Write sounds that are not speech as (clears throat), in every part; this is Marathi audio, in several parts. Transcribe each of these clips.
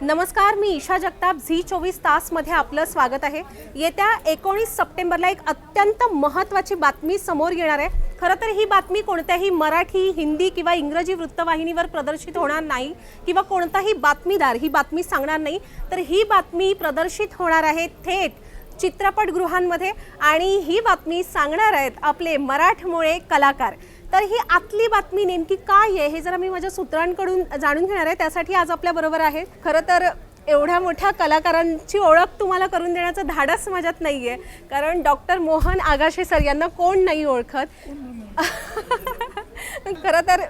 नमस्कार मी ईशा जगताप झी चोवीस तासमध्ये आपलं स्वागत आहे. येत्या एकोणीस सप्टेंबरला एक अत्यंत महत्त्वाची बातमी समोर येणार आहे. खरं तर ही बातमी कोणत्याही मराठी हिंदी किंवा इंग्रजी वृत्तवाहिनीवर प्रदर्शित होणार नाही किंवा कोणताही बातमीदार ही बातमी सांगणार नाही. तर ही बातमी प्रदर्शित होणार आहे थेट चित्रपटगृहांमध्ये आणि ही बातमी सांगणार आहेत आपले मराठमोळे कलाकार. तर ही आतली बातमी नेमकी काय आहे हे जरा मी माझ्या सूत्रांकडून जाणून घेणार आहे. त्यासाठी आज आपल्या बरोबर आहे. खरं तर एवढ्या मोठ्या कलाकारांची ओळख तुम्हाला करून देण्याचं धाडस माझ्यात नाही आहे कारण डॉक्टर मोहन आगाशे सर यांना कोण नाही ओळखत? (laughs) खरं तर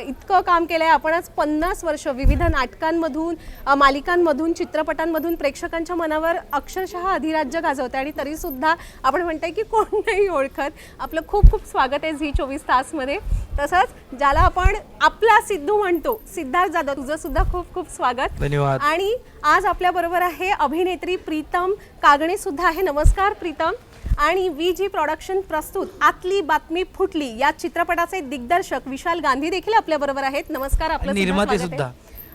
इतकं काम केलं आहे आपण आज पन्नास वर्ष विविध नाटकांमधून मालिकांमधून चित्रपटांमधून प्रेक्षकांच्या मनावर अक्षरशः अधिराज्य गाजवते आणि तरीसुद्धा आपण म्हणताय की कोण नाही ओळखत. आपलं खूप खूप स्वागत आहे झी चोवीस तासमध्ये. तसंच ज्याला आपण आपला सिद्धू म्हणतो सिद्धार्थ जाधव तुझं सुद्धा खूप खूप स्वागत. धन्यवाद. आणि आज आपल्या बरोबर आहे अभिनेत्री प्रीतम कागणे सुद्धा आहे. नमस्कार प्रीतम. आणि वी जी प्रोडक्शन प्रस्तुत आतली बातमी फुटली. या चित्रपटाचे दिग्दर्शक विशाल गांधी देखील आपल्या बरोबर आहेत. नमस्कार आपलं निर्माते. सुद्धा.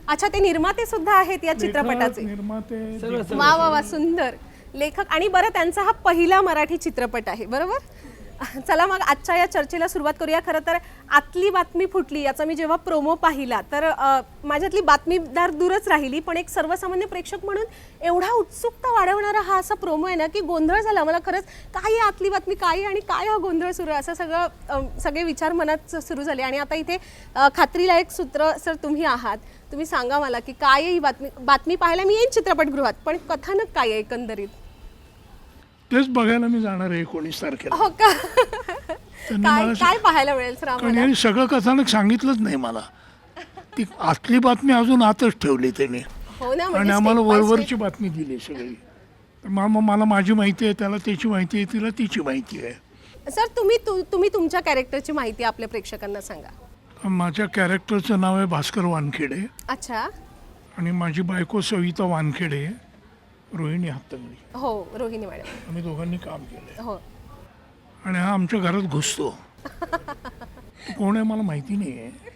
अच्छा ते निर्माते सुद्धा आहेत या चित्रपटाचे. निर्माते. वा वा वा सुंदर. लेखक आणि बरं त्यांचा हा पहिला मराठी चित्रपट आहे. बरोबर? चला मग आजच्या या चर्चेला सुरुवात करूया. खरं तर आतली बातमी फुटली याचा मी जेव्हा प्रोमो पाहिला तर माझ्यातली बातमीदार दूरच राहिली पण एक सर्वसामान्य प्रेक्षक म्हणून एवढा उत्सुकता वाढवणारा हा असा प्रोमो आहे ना की गोंधळ झाला. मला खरंच काय आहे आतली बातमी काय आहे आणि काय हा गोंधळ सुरू आहे असं सगळं सगळे विचार मनात सुरू झाले. आणि आता इथे खात्रीलायक सूत्र सर तुम्ही आहात. तुम्ही सांगा मला की काय आहे ही बातमी? बातमी पाहायला मी येईन चित्रपटगृहात पण कथानक काय आहे एकंदरीत? तेच बघायला मी जाणार आहे एकोणीस तारखेला. हो का? त्यांनी काय मला काय पाहायला मिळेल सर कारण आम्हाला? यांनी सगळं कथानक सांगितलंच नाही मला. ती आतली बातमी अजून आतच ठेवली त्यांनी. हो ना आणि म्हणजे आम्हाला step by step. वरवरची बातमी दिली सगळी. तर मा- मग मला माझी माहिती आहे त्याला त्याची माहिती आहे तिला तिची माहिती आहे. सर तुम्ही तु- तुम्ही तुमच्या कॅरेक्टरची माहिती आपल्या प्रेक्षकांना सांगा. माझ्या कॅरेक्टरचं नाव आहे भास्कर वानखेडे. अच्छा. आणि माझी बायको सविता वानखेडे. रोहिणी हातंगडी हो रोहिणी मॅडम. आम्ही दोघांनी काम केलं हो. आणि हा आमच्या घरात घुसतो. कोण आहे मला माहिती नाही आहे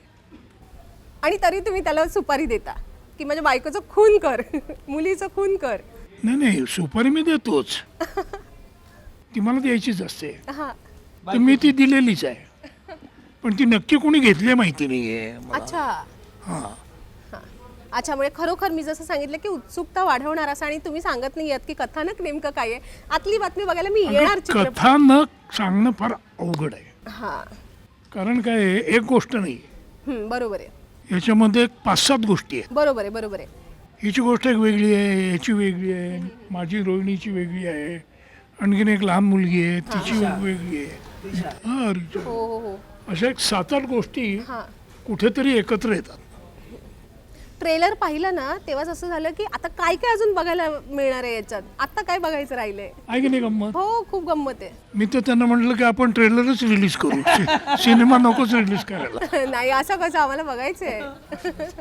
आणि तरी तुम्ही त्याला सुपारी देता. की माझ्या बायकोचं खून कर. मुलीचं खून कर. नाही नाही सुपारी मी देतोच. ती मला द्यायचीच असते. हा. तर मी ती दिलेलीच आहे. पण ती नक्की कोणी घेतली आहे माहिती नाही आहे मला. अच्छा. हा. अच्छा म्हणजे खरोखर मी जसं सांगितलं की उत्सुकता वाढवणार असं आणि तुम्ही सांगत नाही आहात की कथानक नेमकं काय आहे. आतली बातमी बघायला मी येणार अगं, चित्रपट. कथा न सांगणं फार अवघड आहे. हा. कारण काय आहे, एक गोष्ट नाही. बरोबर आहे. याच्यामध्ये एक पाच सात गोष्टी आहेत. बरोबर आहे बरोबर आहे. हिची गोष्ट एक वेगळी आहे याची वेगळी आहे माझी रोहिणीची वेगळी आहे आणखीन एक लहान मुलगी आहे तिची वेगळी आहे. हा. हो हो अशा एक सात आठ गोष्टी हां. कुठेतरी एकत्र येतात. ट्रेलर पाहिलं ना तेव्हाच असं झालं की आता काय काय अजून बघायला मिळणार आहे याच्यात? आता काय बघायचं राहिलंय? आहे की नाही गंमत? हो खूप गंमत आहे. मी तर त्यांना म्हटलं की आपण ट्रेलरच रिलीज करू. (laughs) सि- सिनेमा नकोच रिलीज करायला. नाही असं कसं आम्हाला बघायचंय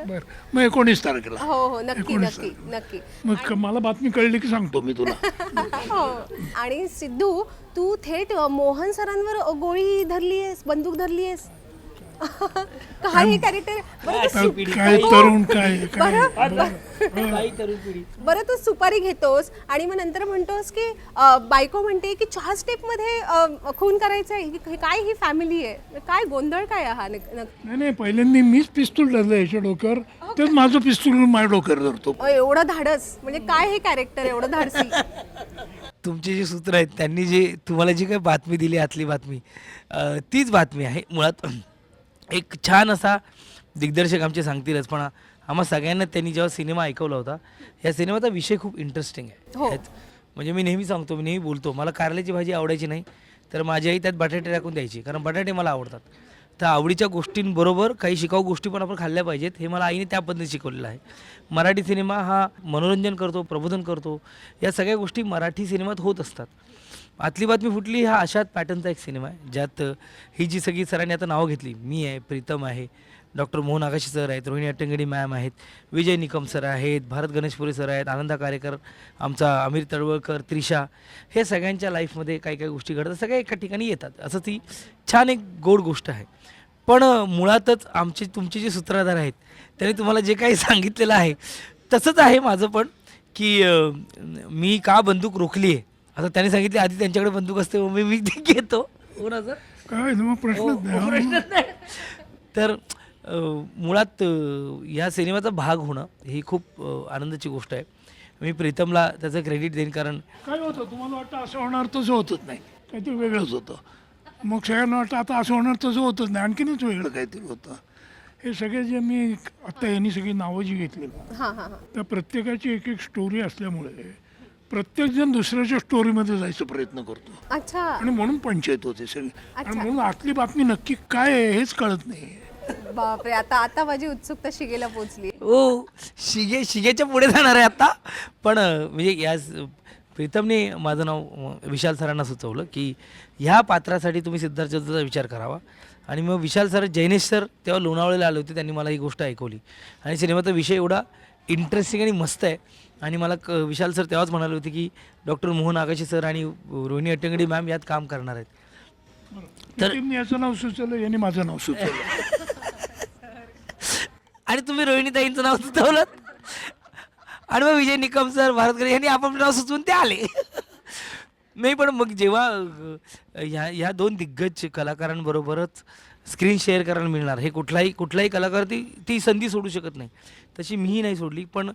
बर. मग एकोणीस तारखेला. हो हो नक्की एकोणीस नक्की नक्की. मग क- मला बातमी कळली की सांगतो मी तुला. हो. आणि सिद्धू तू थेट मोहन सरांवर गोळी धरली आहेस बंदूक धरली आहेस? काय हे कॅरेक्टर बरं तू सु- काय तरुण काय काय काही तरुण पिढी. बरं तू सुपारी घेतोस आणि मग नंतर म्हणतोस की अ, बायको म्हणते की चार स्टेपमध्ये अ, खून करायचं आहे ही- काय ही फॅमिली आहे? काय गोंधळ काय हा नक- नक- नाही नाही पहिल्यांदा मीच पिस्तूल धरलं याच्या डोक्यावर. तेच माझं पिस्तूल माझ्या डोक्यावर धरतो. अ, एवढं धाडस. म्हणजे काय हे कॅरेक्टर एवढं धाडसी? तुमचे जे सूत्र आहेत त्यांनी जे तुम्हाला जी काही बातमी दिली आतली बातमी अं, तीच बातमी आहे. मुळात एक छान असा दिग्दर्शक आमचे सांगतीलच पण आम्हा सगळ्यांना त्यांनी जेव्हा सिनेमा ऐकवला होता या सिनेमाचा विषय खूप इंटरेस्टिंग आहे. हो. म्हणजे मी नेहमी सांगतो मी नेहमी बोलतो मला कारल्याची भाजी आवडायची नाही तर माझी आई त्यात बटाटे टाकून द्यायची कारण बटाटे मला आवडतात. तर आवडीच्या गोष्टींबरोबर काही शिकाऊ गोष्टी पण आपण खाल्ल्या पाहिजेत हे मला आईने त्या पद्धतीने शिकवलेलं आहे. मराठी सिनेमा हा मनोरंजन करतो प्रबोधन करतो या सगळ्या गोष्टी मराठी सिनेमात होत असतात. आतली बातमी फुटली हा अशात पॅटर्नचा एक सिनेमा आहे ज्यात ही जी सगळी सरांनी आता नावं घेतली मी आहे प्रीतम आहे डॉक्टर मोहन आकाशी सर आहेत रोहिणी अट्टंगडी मॅम आहेत विजय निकम सर आहेत भारत गणेशपुरी सर आहेत आनंदा कारेकर आमचा अमीर तळवळकर त्रिशा हे सगळ्यांच्या लाईफमध्ये काही काही गोष्टी घडतात सगळ्या एका ठिकाणी येतात. असं ती छान एक गोड गोष्ट आहे. पण मुळातच आमचे तुमचे जे सूत्रधार आहेत त्यांनी तुम्हाला जे काही (laughs) सांगितलेलं आहे तसंच आहे माझं पण की मी का बंदूक रोखली आहे? आता त्याने सांगितले आधी त्यांच्याकडे बंदूक असते मग मी मी ती घेतो. हो ना सर काय मग प्रश्नच नाही. प्रश्नच नाही. तर अं, मुळात अं, या सिनेमाचा भाग होणं ही खूप अं, आनंदाची गोष्ट आहे. मी प्रीतमला त्याचं क्रेडिट देईन कारण काय होतं तुम्हाला वाटतं असं होणार तसं होतच नाही. काहीतरी वेगळंच होतं. मग सगळ्यांना वाटतं आता असं होणार तसं होतच नाही. आणखीनच वेगळं काहीतरी होतं. हे सगळे जे मी आता यांनी सगळी नावं जी घेतली ना हां हां हां. त्या प्रत्येकाची एक एक स्टोरी असल्यामुळे प्रत्येकजण दुसऱ्याच्या स्टोरीमध्ये जायचा प्रयत्न करतो. अच्छा. आणि म्हणून पंचायत होते सगळी. आणि अच्छा. म्हणून आतली बातमी नक्की काय आहे हेच कळत नाही. बापरे आता आता माझी उत्सुकता शिगेला पोहोचली. हो शिगे शिगेच्या पुढे जाणार आहे आता. पण अं, म्हणजे या प्रीतमने माझं नाव अं, विशाल सरांना सुचवलं की ह्या पात्रासाठी तुम्ही सिद्धार्थ जाधवचा विचार करावा. आणि मग विशाल सर जैनेश सर तेव्हा लोणावळ्याला आले होते त्यांनी मला ही गोष्ट ऐकवली. आणि सिनेमाचा विषय एवढा इंटरेस्टिंग आणि मस्त आहे. आणि मला क विशाल सर तेव्हाच म्हणाले होते की डॉक्टर मोहन आगाशे सर आणि रोहिणी अट्टंगडी मॅम यात काम करणार आहेत. तर- तर याचं नाव सुचवलं यांनी माझं नाव सुचवलं. (laughs) आणि तुम्ही रोहिणीताईंचं नाव सुचवलं? आणि मग विजय निकम सर भारतकर यांनी आपण नाव सुचवून ते आले. (laughs) नाही पण मग जेव्हा ह्या ह्या दोन दिग्गज कलाकारांबरोबरच स्क्रीन शेअर करायला मिळणार हे कुठलाही कुठलाही कलाकार ती ती संधी सोडू शकत नाही. तशी मीही नाही सोडली पण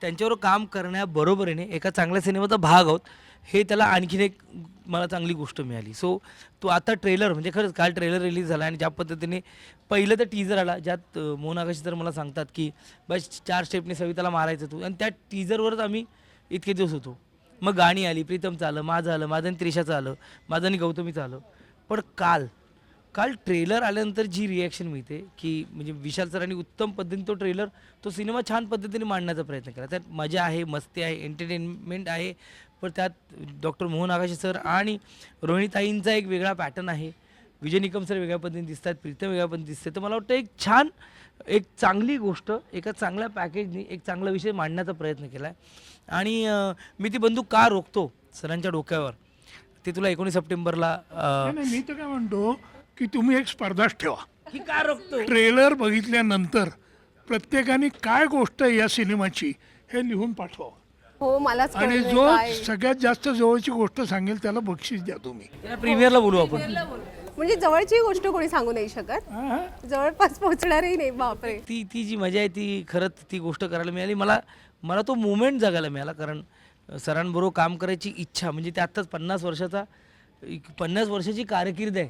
त्यांच्यावर काम करण्याबरोबरीने एका चांगल्या सिनेमाचा भाग आहोत. हे त्याला आणखीन एक मला चांगली गोष्ट मिळाली. सो तो आता ट्रेलर म्हणजे खरंच काल ट्रेलर रिलीज झाला आणि ज्या पद्धतीने पहिलं तर टीजर आला ज्यात अ, मोहन आकाशी तर मला सांगतात की बस चार स्टेपने सविताला मारायचं तू. आणि त्या टीजरवरच आम्ही इतके दिवस होतो. मग गाणी आली प्रीतमचं आलं माझं आलं माझं आणि त्रिशाचं आलं माझं आणि गौतमीचं आलं. पण काल काल ट्रेलर आल्यानंतर जी रिॲक्शन मिळते की म्हणजे विशाल सरांनी उत्तम पद्धतीने तो ट्रेलर तो सिनेमा छान पद्धतीने मांडण्याचा प्रयत्न केला. त्यात मजा आहे मस्ती आहे एंटरटेनमेंट आहे. पण त्यात डॉक्टर मोहन आकाशे सर आणि रोहिणीताईंचा एक वेगळा पॅटर्न आहे. विजय निकम सर वेगळ्या पद्धतीने दिसतात प्रीतम वेगळ्या पद्धतीने दिसते तर मला वाटतं एक छान एक चांगली गोष्ट एका चांगल्या पॅकेजनी एक चांगला विषय मांडण्याचा प्रयत्न केला आहे आणि मी ती बंदूक का रोखतो सरांच्या डोक्यावर? ते तुला एकोणीस सप्टेंबरला मी तर काय म्हणतो की तुम्ही एक स्पर्धाच ठेवा. ही का रोखतो ट्रेलर बघितल्यानंतर प्रत्येकाने काय गोष्ट आहे या सिनेमाची हे लिहून पाठवा. हो मलाच आणि कळलंय जो काय. सगळ्यात जास्त जवळची गोष्ट सांगेल त्याला बक्षीस द्या तुम्ही. त्याला प्रीमियरला बोलू आपण. म्हणजे जवळची गोष्ट कोणी सांगू नाही शकत. हा, हा. जवळपास पोहोचणारही नाही बापरे. ती ती जी मजा आहे ती खरंच ती गोष्ट करायला मिळाली. मला मला तो मुमेंट जगायला मिळाला कारण अ, सरांबरोबर काम करायची इच्छा म्हणजे ते आत्ताच पन्नास वर्षाचा एक पन्नास वर्षाची कारकीर्द आहे.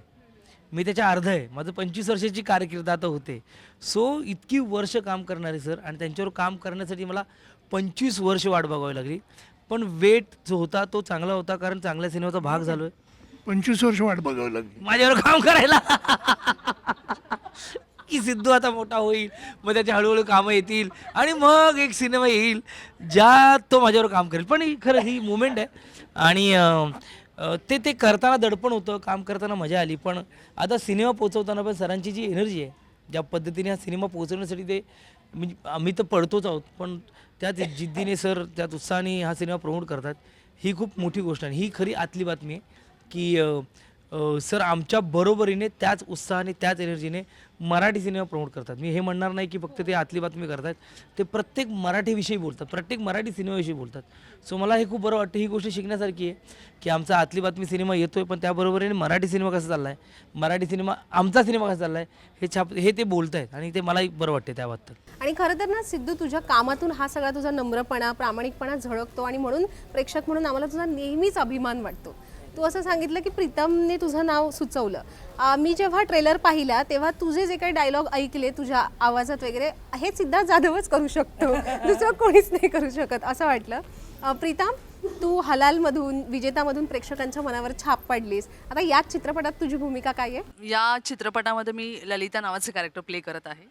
मी त्याच्या अर्ध आहे. माझं पंचवीस वर्षाची कारकीर्द आता होते. सो इतकी वर्ष काम करणारे सर आणि त्यांच्यावर काम करण्यासाठी मला पंचवीस वर्ष वाट बघावी लागली. पण वेट जो होता तो चांगला होता कारण चांगल्या सिनेमाचा भाग झालो आहे पंचवीस वर्ष वाट बघावी लागली. माझ्यावर काम करायला. की सिद्धू आता मोठा होईल मग त्याची हळूहळू कामं येतील आणि मग एक सिनेमा येईल ज्यात तो माझ्यावर काम करेल. पण ही खरं ही मुमेंट आहे. आणि अं, ते ते करताना दडपण होतं काम करताना मजा आली पण आता सिनेमा पोचवताना पण सरांची जी एनर्जी आहे ज्या पद्धतीने हा सिनेमा पोचवण्यासाठी ते म्हणजे आम्ही तर पडतोच आहोत पण त्यात जिद्दीने सर त्यात उत्साहाने हा सिनेमा प्रमोट करतात ही खूप मोठी गोष्ट आहे. ही खरी आतली बातमी आहे की अ, सर आमच्या बरोबरीने त्याच उत्साहाने त्याच एनर्जीने मराठी सिनेमा प्रमोट करतात. मी हे म्हणणार नाही की फक्त ते आतली बातमी करतात. ते प्रत्येक मराठीविषयी बोलतात. प्रत्येक मराठी सिनेमाविषयी बोलतात. सो मला हे खूप बरं वाटतं. ही गोष्ट शिकण्यासारखी आहे की आमचा आतली बातमी सिनेमा येतोय पण त्याबरोबरीने मराठी सिनेमा कसा चालला आहे मराठी सिनेमा आमचा सिनेमा कसा चालला आहे हे छाप हे ते बोलत आहेत आणि ते मलाही बरं वाटते त्याबद्दल आणि खरं तर ना सिद्धू तुझ्या कामातून हा सगळा तुझा नम्रपणा प्रामाणिकपणा झळकतो आणि म्हणून प्रेक्षक म्हणून आम्हाला तुझा नेहमीच अभिमान वाटतो. तू असं सांगितलं की प्रीतमने तुझं नाव सुचवलं. मी जेव्हा ट्रेलर पाहिला तेव्हा तुझे जे काही डायलॉग ऐकले तुझ्या आवाजात वगैरे हे सिद्धार्थ जाधवच करू शकतो. (laughs) दुसरं कोणीच नाही करू शकत असं वाटलं. अ, प्रीतम तू हलालमधून विजेतामधून प्रेक्षकांच्या मनावर छाप पाडलीस. आता याच चित्रपटात तुझी भूमिका काय आहे? या चित्रपटामध्ये मी ललिता नावाचं कॅरेक्टर प्ले करत आहे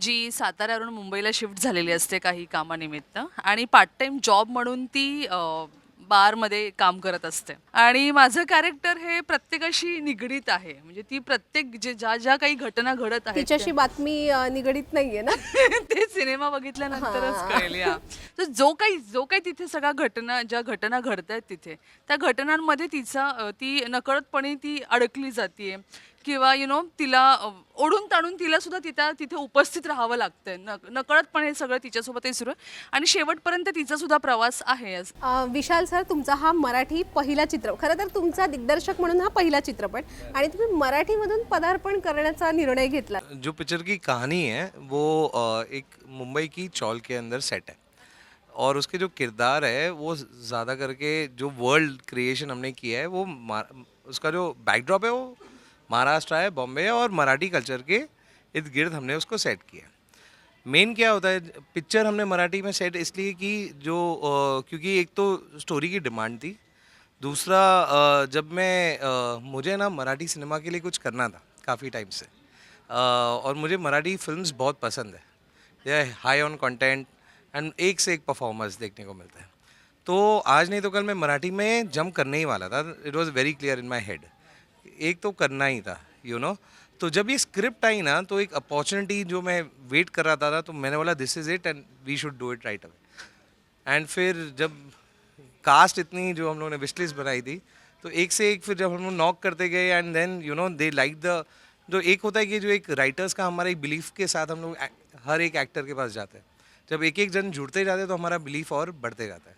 जी साताऱ्यावरून मुंबईला शिफ्ट झालेली असते काही कामानिमित्त. आणि पार्ट टाइम जॉब म्हणून ती अ, बारमध्ये काम करत असते. आणि माझं कॅरेक्टर हे प्रत्येकाशी निगडीत आहे. म्हणजे ती प्रत्येक जे ज्या ज्या काही घटना घडत आहेत तिच्याशी बातमी अ, निगडीत नाहीये ना? (laughs) ते सिनेमा बघितल्यानंतरच कळेल या. तर जो काही जो काही तिथे सगळ्या घटना ज्या घटना घडत आहेत तिथे त्या घटनांमध्ये तिचा अ, ती नकळतपणे ती अडकली जाते किंवा यु नो तिला ओढून ताणून तिला सुद्धा तिथं तिथे उपस्थित राहावं लागतंय. न नकळतपणे हे सगळं तिच्यासोबतही सुरू आहे. आणि शेवटपर्यंत तिचा सुद्धा प्रवास आहे विशाल सर तुमचा हा मराठी पहिला चित्र खरं तर तुमचा दिग्दर्शक म्हणून हा पहिला चित्रपट आणि तुम्ही मराठीमधून पदार्पण करण्याचा निर्णय घेतला. जो पिक्चर की कहानी है वो एक मुंबई की चौल के अंदर सेट है. और उसके जो किरदार है वो ज़्यादा करके जो वर्ल्ड क्रिएशन हमने किया है वो मा- उसका जो बैकड्रॉप है वो महाराष्ट्र है बॉम्बे और मराठी कल्चर के इर्द गिर्द हमने उसको सेट किया। मेन क्या होता है पिक्चर हमने मराठी में सेट इसलिए कि जो क्योंकि एक तो स्टोरी की डिमांड थी, दूसरा जब मैं मुझे ना मराठी सिनेमा के लिए कुछ करना था काफ़ी टाइम से और मुझे मराठी फिल्म्स बहुत पसंद है। ये हाई ऑन कंटेंट एंड एक से एक परफॉर्मेंस देखने को मिलता है। तो आज नहीं तो कल मैं मराठी में जंप करने ही वाला था it was very clear in my head एक तो करना ही था यू you नो know? तो जब ये स्क्रिप्ट आई ना तो एक अपॉर्चुनिटी जो मैं वेट कर रहा था तो मैंने बोला this is it and we should do it right away and फिर जब कास्ट इतनी जो हम लोगों ने विशलिस्ट बनाई थी तो एक से एक फिर जब हम लोग नॉक करते गए and then you know they like the जो एक होता है कि जो एक राइटर्स का हमारा एक बिलीफ के साथ हम लोग हर एक एक्टर के पास जाते हैं। जब एक एक जन जुड़ते जाते हैं तो हमारा बिलीफ और बढ़ते जाता है।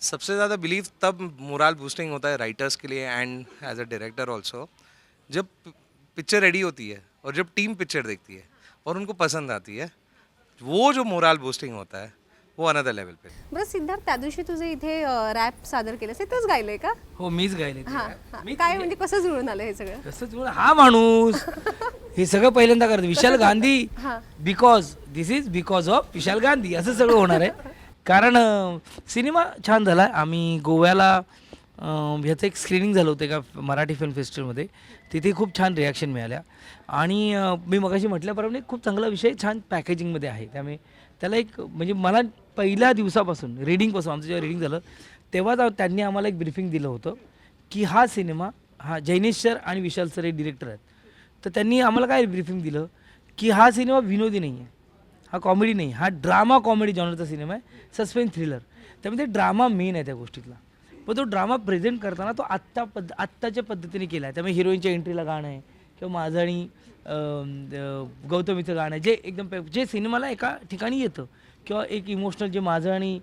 सबसे ज़्यादा बिलीव तब मोरल बूस्टिंग होता है राइटर्स के लिए and as a director also जब पिक्चर रेडी होती है और जब टीम पिक्चर देखती है और उनको पसंद आती है वो जो मोरल बूस्टिंग होता है वो अनदर लेवल पे बरं सिद्धार्थ त्या दिवशी तुझे इथे रॅप सादर केलं तिथंच गायलंय का? हो मीच गायले ते. हा हा. काय म्हणजे कसं जुळून आलं हे सगळं? तसंच बोल, हा माणूस. हे सगळं पहिल्यांदा करतो. Vishal Gandhi because this is because of Vishal Gandhi. असं सगळं होणार आहे. कारण सिनेमा छान झाला. आम्ही गोव्याला ह्याचं एक स्क्रीनिंग झालं होतं एका मराठी फिल्म फेस्टिवलमध्ये तिथे खूप छान रिॲक्शन मिळाल्या. आणि मी मगाशी म्हटल्याप्रमाणे खूप चांगला विषय छान पॅकेजिंगमध्ये आहे. त्यामुळे त्याला एक म्हणजे मला पहिल्या दिवसापासून रिडिंगपासून आमचं जेव्हा रिडिंग झालं तेव्हाच त्यांनी आम्हाला एक ब्रिफिंग दिलं होतं की हा सिनेमा हा जैनेश सर आणि विशाल सर हे डिरेक्टर आहेत. तर त्यांनी आम्हाला काय ब्रिफिंग दिलं? की हा सिनेमा विनोदी नाही आहे हा कॉमेडी नाही हा ड्रामा कॉमेडी जॉनरचा सिनेमा आहे सस्पेन्स थ्रिलर त्यामुळे ते ड्रामा मेन आहे त्या गोष्टीतला. पण तो ड्रामा प्रेझेंट करताना तो आत्ता पद्ध आत्ताच्या पद्धतीने केला आहे. त्यामुळे हिरोईनच्या एंट्रीला गाणं आहे किंवा माझं आणि गौतमीचं गाणं आहे. जे एकदम पे- जे सिनेमाला एका ठिकाणी येतं किंवा एक इमोशनल जे माझं आणि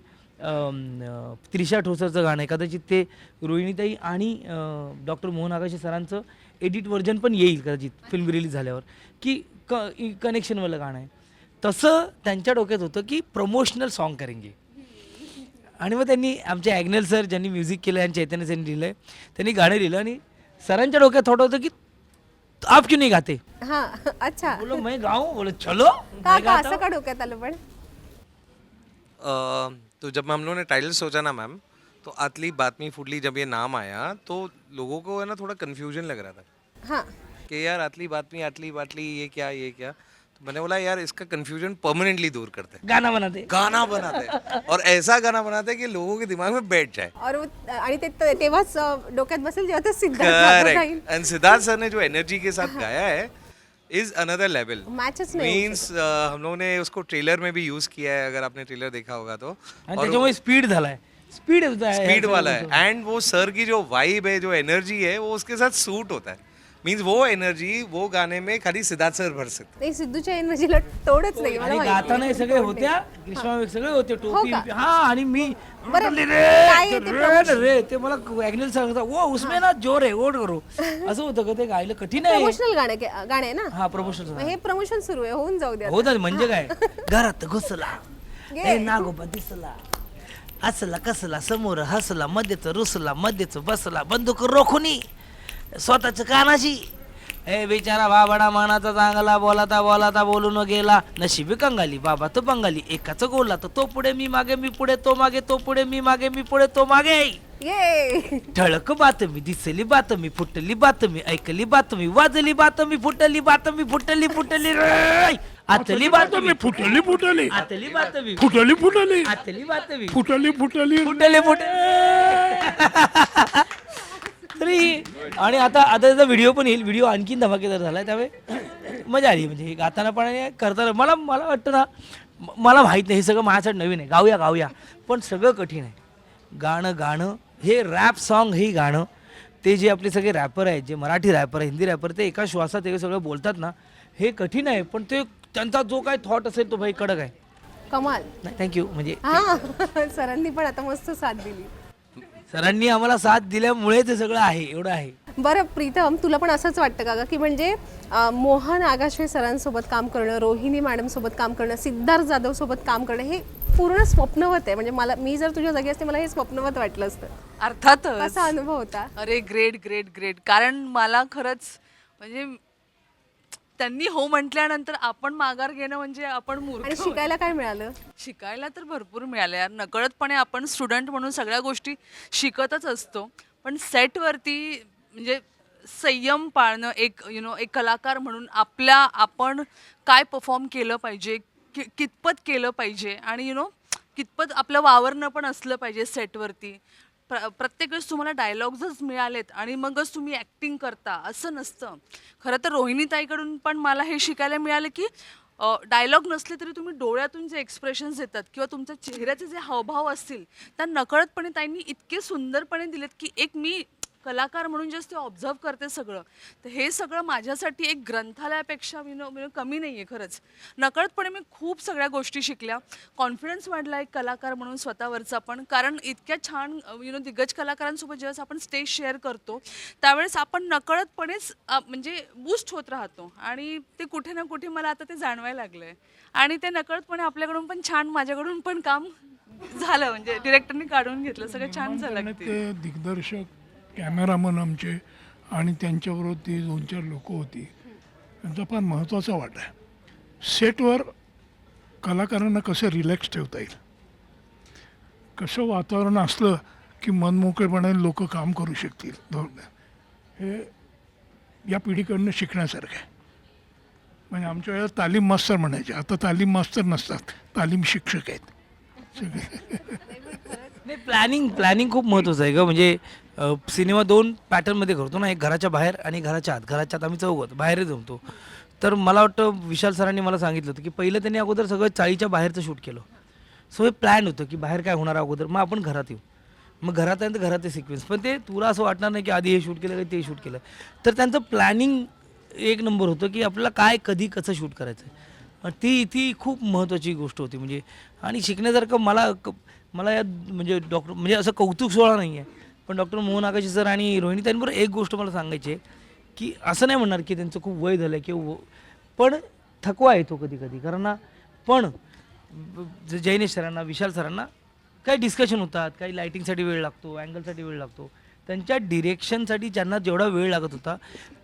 त्रिशा ठोसरचं गाणं आहे कदाचित ते रोहिणीताई आणि डॉक्टर मोहन आगाशे सरांचं एडिट व्हर्जन पण येईल कदाचित फिल्म रिलीज झाल्यावर. की क कनेक्शनवालं गाणं आहे. तसं त्यांच्या डोक्यात होतं की प्रमोशनल सॉन्ग करेंगे. आणि मग त्यांनी आमचे ॲग्नेल सर ज्यांनी म्युझिक केलं आणि चैतन्य त्यांनी लिहिलं आहे त्यांनी गाणं लिहिलं आणि सरांच्या डोक्यात थोडं होतं की आप क्यों नहीं गाते? हा अच्छा. बोलो मैं गाऊं बोलो चलो. का मैं का गाता असं का डोक्यात आलं पण? अ, तो जब हम लोगों ने टाइटल सोचा ना मैम तो आतली बातमी फुटली जब ये नाम आया तो लोगों को है ना थोड़ा कन्फ्यूजन लग रहा था हा. कि यार आतली बातमी आतली बातली ये क्या ये क्या? मैंने बोला यार इसका कन्फ्यूज़न परमानेंटली दूर करते हैं. गाणं बनाते गाना बनाते हैं। और ऐसा गाना बनाते हैं कि लोगों के दिमाग में बैठ जाए। और वो- आणि ते ते- तेव्हाच अं, डोक्यात बसेल जेव्हा ते Siddharth Jadhav correct and Siddharth sir ने जो एनर्जी के साथ गाया है इज़ अनदर लेवल नाही मीन्स हम लोगों ने उसको ट्रेलर में भी यूज़ किया है अगर आपने ट्रेलर देखा होगा तो। आणि त्याच्यामुळे स्पीड झालाय स्पीड स्पीड वाला है. एंड वो सर की जो वाइब है जो एनर्जी है वो उसके साथ सूट होता है। मीन्स वो एनर्जी वो गाने में खाली सिद्धार्थ सर भर सकते नाही सिद्धूच्या एनर्जीला तोडच नाही मला आणि माहिती गाताना हे सगळे होत्या ग्रीष्मा सगळे होते टोपी का? हा आणि मी बरं, रे काय आहे ते रे रे, रे ते मला ॲग्नेल सांगता वो उसमें ना जोर आहे ओढ करू. (laughs) असं होतं का ते गायला कठीण आहे. प्रमोशनल गाणे गाणे आहे ना? हा प्रमोशन हे प्रमोशन सुरू आहे होऊन जाऊ द्या हो ना म्हणजे काय? (laughs) घरात घुसला ए नागोबा दिसला. हसला कसला समोर हसला मध्येच रुसला मध्येच बसला बंदूक रोखुनी स्वतःच कानाची ए बिचारा बाबडा मानाचा चांगला बोलाता बोलाता बोलून गेला. नशिबी कंगाली बाबा तो बंगाली. एकाच गोला तर तो पुढे मी मागे मी पुढे तो मागे तो पुढे मी मागे मी पुढे तो मागे. ये. ठळक बातमी दिसली बातमी फुटली बातमी ऐकली बातमी वाजली बातमी फुटली बातमी फुटली फुटली रे. आतली बातमी. फुटली फुटली. आतली बातमी. फुटली फुटली. आतली बातमी. फुटली फुटली फुटले फुटले (laughs) (laughs) तरी आणि आता आता त्याचा व्हिडिओ पण येईल. व्हिडिओ आणखीन धमाकेदार झाला त्यामुळे (clears throat) मजा आली. म्हणजे हे गाताना पण आणि करताना. मला मला वाटतं ना मला माहीत नाही. हे सगळं माझ्यासाठी नवीन आहे. गाऊया गाऊया. पण सगळं कठीण आहे. गाणं गाणं. हे रॅप सॉन्ग हे गाणं. ते जे आपले सगळे रॅपर आहेत जे मराठी रॅपर आहे हिंदी रॅपर ते एका श्वासात हे सगळं बोलतात ना हे कठीण आहे. पण ते त्यांचा जो काय थॉट असेल तो भाई कडक आहे. कमाल. नाही थँक्यू म्हणजे हा. (laughs) सरांनी पण आता मस्त साथ दिली. सरांनी आम्हाला साथ दिल्यामुळे ते सगळं आहे एवढं आहे. बरं प्रीतम तुला पण असंच वाटतं का ग? की म्हणजे अं, मोहन आगाशे सरांसोबत काम करणं रोहिणी मॅडम सोबत काम करणं सिद्धार्थ जाधव सोबत काम करणं हे पूर्ण स्वप्नवत आहे. म्हणजे मला मी जर तुझ्या जागी असते मला हे स्वप्नवत वाटलं असतं. अर्थातच. असा अनुभव होता? अरे ग्रेट ग्रेट ग्रेट कारण मला खरंच म्हणजे त्यांनी हो म्हटल्यानंतर आपण माघार घेणं म्हणजे आपण मूर्ख आणि शिकायला काय मिळालं? शिकायला तर भरपूर मिळालं यार. नकळतपणे आपण स्टुडंट म्हणून सगळ्या गोष्टी शिकतच असतो. पण सेटवरती म्हणजे संयम पाळणं एक यु नो एक कलाकार म्हणून आपल्या आपण काय परफॉर्म केलं पाहिजे कि कितपत केलं पाहिजे आणि यु नो कितपत आपलं वावरणं पण असलं पाहिजे सेटवरती प्र प्रत्येक वेळेस तुम्हाला डायलॉग्सच मिळालेत आणि मगच तुम्ही ॲक्टिंग करता असं नसतं. खरं तर रोहिणीताईकडून पण मला हे शिकायला मिळालं की डायलॉग नसले तरी तुम्ही डोळ्यातून जे एक्सप्रेशन्स देतात किंवा तुमच्या चेहऱ्याचे जे हावभाव असतील त्या नकळतपणे त्यांनी इतके सुंदरपणे दिलेत की एक मी कलाकार म्हणून जस्ट ते ऑब्झर्व करते सगळं. तर हे सगळं माझ्यासाठी एक ग्रंथालयापेक्षा मी नो कमी नाही आहे खरंच. नकळतपणे मी खूप सगळ्या गोष्टी शिकल्या. कॉन्फिडन्स वाढला एक कलाकार म्हणून स्वतःवरचा पण. कारण इतक्या छान यु नो दिग्गज कलाकारांसोबत ज्यावेळेस आपण स्टेज शेअर करतो त्यावेळेस आपण नकळतपणेच म्हणजे बूस्ट होत राहतो. आणि ते कुठे ना कुठे मला आता ते जाणवायला लागलं आहे आणि ते नकळतपणे आपल्याकडून पण छान माझ्याकडून पण काम झालं. म्हणजे डिरेक्टरने काढून घेतलं. सगळं छान झालं दिग्दर्शक कॅमेरामन आमचे आणि त्यांच्याबरोबर ती दोन चार लोकं होती. त्यांचा फार महत्त्वाचा वाटा आहे. सेटवर कलाकारांना कसं रिलॅक्स ठेवता येईल? कसं वातावरण असलं की मनमोकळेपणे लोक काम करू शकतील? दोन- हे या पिढीकडनं शिकण्यासारखं आहे. म्हणजे आमच्या वेळेला तालीम मास्तर म्हणायचे. आता तालीम मास्तर नसतात. तालीम शिक्षक आहेत. नाही प्लॅनिंग प्लॅनिंग खूप महत्त्वाचं आहे ग. म्हणजे अ, सिनेमा दोन पॅटर्नमध्ये करतो ना. एक घराच्या बाहेर आणि घराच्या आत. घराच्या आत आम्ही चौघत बाहेर जमतो. तर मला वाटतं विशाल सरांनी मला सांगितलं होतं की पहिलं त्यांनी अगोदर सगळं चाळीच्या बाहेरचं शूट केलं. सो हे प्लॅन होतं की बाहेर काय होणार अगोदर. मग आपण घरात येऊ. मग घरात आहे तर घरात ते सिक्वेन्स पण ते तुला असं वाटणार नाही की आधी हे शूट केलं की ते शूट केलं. तर त्यांचं प्लॅनिंग एक नंबर होतं की आपल्याला काय कधी कसं शूट करायचं. आहे ती ती खूप महत्त्वाची गोष्ट होती. म्हणजे आणि शिकण्यासारखं मला क- मला या म्हणजे डॉक्टर म्हणजे असं कौतुक सोहळा नाही आहे पण डॉक्टर मोहन आकाशी सर आणि रोहिणी त्यांबरोबर एक गोष्ट मला सांगायची आहे की असं नाही म्हणणार की त्यांचं खूप वय झालं आहे किंवा व- पण थकवा येतो कधी कधी कारण ना पण ज- जैनेश सरांना विशाल सरांना काही डिस्कशन होतात काही लायटिंगसाठी वेळ लागतो अँगलसाठी वेळ लागतो. त्यांच्या डिरेक्शनसाठी ज्यांना जेवढा वेळ लागत होता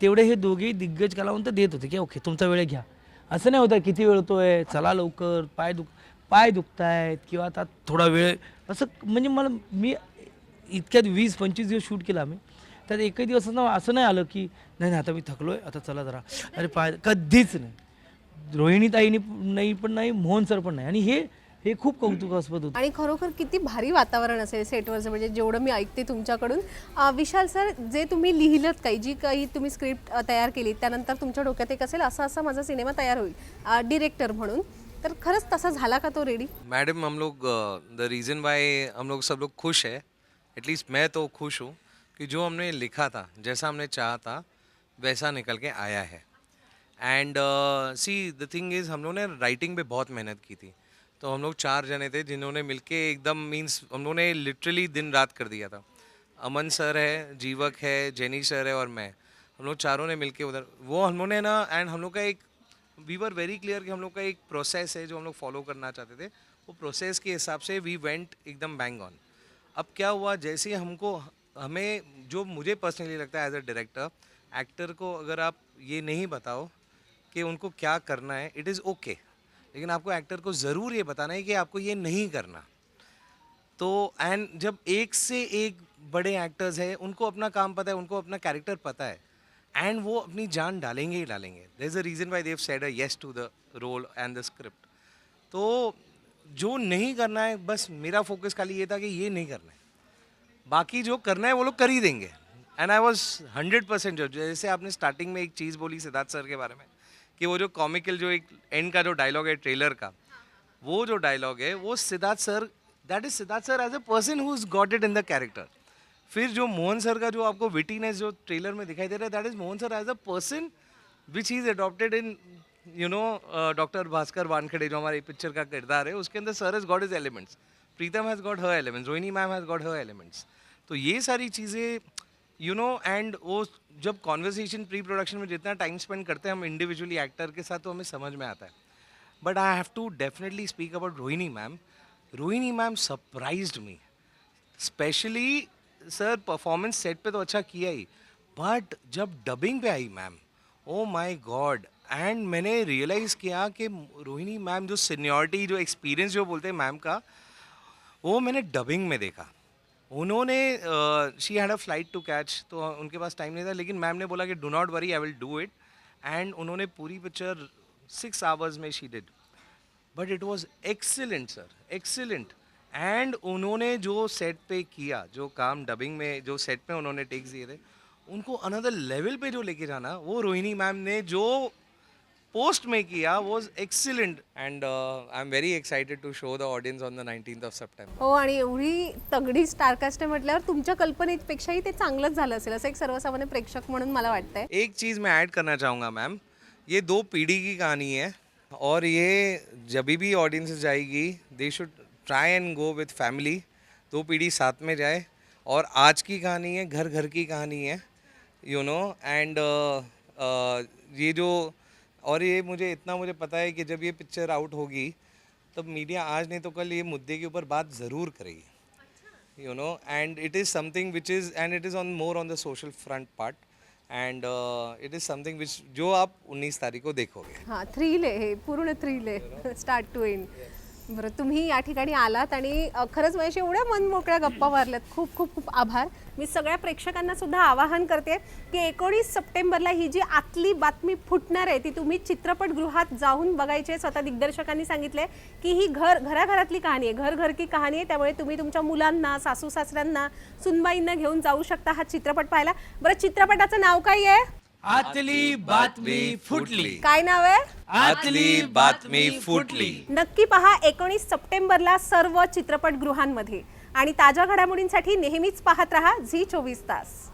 तेवढे हे दोघेही दिग्गज कलावंत देत होते की ओके तुमचा वेळ घ्या. असं नाही होतं किती वेळ होतोय? चला लवकर पाय दुख पाय दुखतायत किंवा आता थोडा वेळ असं म्हणजे मला मी इतक्यात वीस पंचवीस दिवस शूट केला आम्ही. त्यात एकही दिवस असं असं नाही आलं की नाही नाही आता मी थकलो आहे आता चला जरा. अरे पाय कधीच नाही. रोहिणी ताईनी नाही पण नाही मोहन सर पण नाही. आणि हे हे खूप कौतुकास्पद होतं. आणि खरोखर किती भारी वातावरण असेल सेटवरचं. म्हणजे जेवढं मी ऐकते तुमच्याकडून अं, विशाल सर जे तुम्ही लिहिलं काही जी काही तुम्ही स्क्रिप्ट तयार केली त्यानंतर तुमच्या डोक्यात एक असेल असा असा माझा सिनेमा तयार होईल. डिरेक्टर म्हणून. तर खरंच तसा झाला का तो रेडी? मैडम हम लोग द रीज़न वाई हम लोग सब लोग खुश है एटलीस्ट मैं तो खुश हूँ कि जो हमने लिखा था जैसा हमने चाहा था वैसा निकल के आया है। And see the thing is हम लोग ने राइटिंग पे बहुत मेहनत की थी। तो हम लोग चार जने थे जिन्होंने मिलके एकदम मीन्स हम लोग ने लिटरली दिन रात कर दिया था। अमन सर है जीवक है जेनी सर है और मैं। हम लोग चारों ने मिलके उधर वो हम लोग ने ना एंड हम लोग का एक वी वर वेरी क्लियर कि हम लोग का एक प्रोसेस है जो हम लोग फॉलो करना चाहते थे। वो प्रोसेस के हिसाब से वी वेंट एकदम बैंग ऑन अब क्या हुआ? जैसे हमको हमें जो मुझे पर्सनली लगता है एज अ डायरेक्टर एक्टर को अगर आप ये नहीं बताओ कि उनको क्या करना है इट इज़ ओके लेकिन आपको एक्टर को ज़रूर ये बताना है कि आपको ये नहीं करना। तो एंड जब एक से एक बड़े एक्टर्स हैं, उनको अपना काम पता है, उनको अपना कैरेक्टर पता है एंड वो अपनी जान डालेंगे ही डालेंगे। There is a reason why Dev said a yes to the role and the script तो जो नहीं करना है, बस मेरा फोकस खाली ये था कि ये नहीं करना है। बाकी जो करना है, वो लोग कर ही देंगे। And I was hundred percent जो जैसे आपने स्टार्टिंग में एक चीज़ बोली सिद्धार्थ सर के बारे में, कि वो जो कॉमिकल जो एक एंड का जो डायलॉग है ट्रेलर का, वो जो डायलॉग है, वो Siddharth sir that is Siddharth sir as a person who is got it in the character फिर जो मोहन सर का जो आपको विटीनेस जो ट्रेलर में दिखाई दे रहा है that is Mohan sir as a person which is adopted in you know doctor Bhaskar Wankhede जो हमारे पिक्चर का किरदार है, उसके अंदर sir has got is elements Pritam has got her elements Rohini ma'am has got her elements तो ये सारी चीज़ें यू नो एंड वो जब कॉन्वर्सेशन प्री प्रोडक्शन में जितना टाइम स्पेंड करते हैं, हम इंडिविजुअली एक्टर के साथ तो हमें समझ में आता है. But I have to definitely speak about Rohini ma'am Rohini ma'am surprised me specially sir performance set पे तो अच्छा किया ही। बट जब डबिंग पे आई ma'am oh my god and मैंने रियलाइज़ किया कि रोहिणी मैम जो सीनियरिटी जो एक्सपीरियंस जो बोलते हैं मैम का, वो मैंने डबिंग में देखा। उन्होंने she had a flight to catch तो उनके पास टाइम नहीं था, लेकिन मैम ने बोला कि do not worry I will do it and उन्होंने पूरी पिक्चर सिक्स आवर्स में she did but it was excellent sir excellent and उन्होंने जो सेट पे किया जो काम डबिंग में जो सेट पे उन्होंने टेक्स दिए थे उनको अनदर लेवल पे जो लेके जाना वो रोहिणी मैम ने जो पोस्ट में KIA was excellent and I am very excited to show the audience on the nineteen of September हो आणि एवढी तगडी स्टारकास्ट आहे म्हटल्यावर तुमच्या कल्पनेपेक्षाही ते चांगलंच झालं असेल असं एक सर्वसामान्य प्रेक्षक म्हणून मला वाटतंय. एक चीज़ मैं ऐड करना चाहूँगा मैम ये दो पीढ़ी की कहानी है और ये जब भी ऑडियंस जाएगी they should try and go with family दो पीढ़ी साथ में जाए। और आज की कहानी है घर घर की कहानी है यू नो एंड ये जो और ये मुझे इतना मुझे पता है कि जब ये पिक्चर आउट होगी तब मीडिया आज नहीं तो कल ये मुद्दे के ऊपर बात ज़रूर करेगी। You know and it is something which is and it is on more on the social front part and uh, it is something which जो आप 19 तारीख को देखोगे। हाँ थ्रिल आहे हे पूर्ण थ्रिल आहे स्टार्ट टू एंड बरं तुम्ही या ठिकाणी आलात आणि अ, खरंच माझ्याशी एवढ्या मनमोकळ्या गप्पा मारल्यात. खूप खूप खूप आभार. मी सगळ्या प्रेक्षकांना सुद्धा आवाहन करते की एकोणीस सप्टेंबरला ही जी आतली बातमी फुटणार आहे ती तुम्ही चित्रपटगृहात जाऊन बघायची स्वतः दिग्दर्शकांनी सांगितले की ही घर घराघरातली कहाणी आहे. घर घर की कहाणी आहे. त्यामुळे तुम्ही तुमच्या मुलांना सासू सासऱ्यांना सुनबाईंना घेऊन जाऊ शकता हा चित्रपट पाहायला. बरं चित्रपटाचं नाव काय आहे? आतली बातमी फुटली. काय नाव आहे? आतली बातमी फुटली. नक्की पहा एकोणीस सप्टेंबरला सर्व चित्रपटगृहांमध्ये. आणि ताज्या घडामोडींसाठी नेहमीच पाहत रहा झी चोवीस तास.